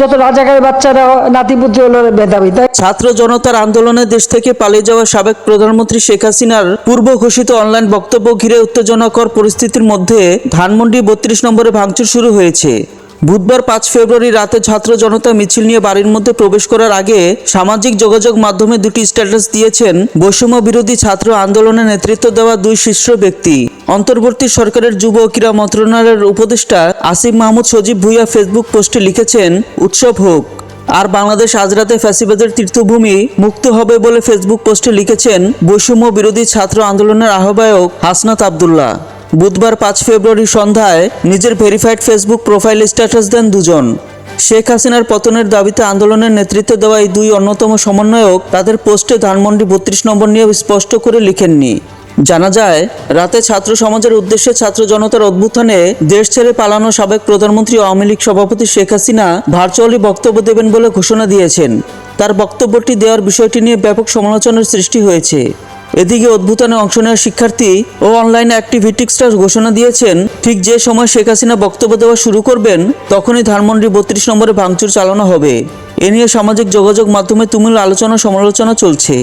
যত রাজাকারের বাচ্চারা নাতিপুত্র হলো মেধাবী, তাই ছাত্র জনতার আন্দোলনে দেশ থেকে পালিয়ে যাওয়া সাবেক প্রধানমন্ত্রী শেখ হাসিনার পূর্ব ঘোষিত অনলাইন বক্তব্য ঘিরে উত্তেজনাকর পরিস্থিতির মধ্যে ধানমন্ডি বত্রিশ নম্বরে ভাঙচুর শুরু হয়েছে। বুধবার পাঁচ ফেব্রুয়ারি রাতে ছাত্র জনতা মিছিল নিয়ে বাড়ির মধ্যে প্রবেশ করার আগে সামাজিক যোগাযোগ মাধ্যমে দুটি স্ট্যাটাস দিয়েছেন বৈষম্য বিরোধী ছাত্র আন্দোলনে নেতৃত্ব দেওয়া দুই শীর্ষ ব্যক্তি। অন্তর্বর্তী সরকারের যুব ক্রীড়া মন্ত্রণালয়ের উপদেষ্টা আসিফ মাহমুদ সজীব ভুইয়া ফেসবুক পোস্টে লিখেছেন, উৎসব হোক। আর বাংলাদেশ আজ রাতে ফ্যাসিবাদের তীর্থভূমি মুক্ত হবে বলে ফেসবুক পোস্টে লিখেছেন বৈষম্য বিরোধী ছাত্র আন্দোলনের আহ্বায়ক হাসনাত আবদুল্লাহ। বুধবার পাঁচ ফেব্রুয়ারি সন্ধ্যায় নিজের ভেরিফাইড ফেসবুক প্রোফাইল স্ট্যাটাস দেন দুজন। শেখ হাসিনার পতনের দাবিতে আন্দোলনের নেতৃত্ব দেওয়া এই দুই অন্যতম সমন্বয়ক তাদের পোস্টে ধানমন্ডি বত্রিশ নম্বর নিয়ে স্পষ্ট করে লিখেননি। জানা যায়, রাতে ছাত্র সমাজের উদ্দেশ্যে ছাত্র জনতার অভ্যুত্থানে দেশ ছেড়ে পালানো সাবেক প্রধানমন্ত্রী আওয়ামী লীগ সভাপতি শেখ হাসিনা ভার্চুয়ালি বক্তব্য দেবেন বলে ঘোষণা দিয়েছেন। তার বক্তব্যটি দেওয়ার বিষয়টি নিয়ে ব্যাপক সমালোচনার সৃষ্টি হয়েছে। এদিকে অদ্ভুতানে অংশ নেওয়া শিক্ষার্থী ও অনলাইন অ্যাক্টিভিটিক্সটা ঘোষণা দিয়েছেন, ঠিক যে সময় শেখ হাসিনা বক্তব্য দেওয়া শুরু করবেন, তখনই ধানমন্ডি বত্রিশ নম্বরে ভাঙচুর চালানো হবে। এ নিয়ে সামাজিক যোগাযোগ মাধ্যমে তুমুল আলোচনা সমালোচনা চলছে।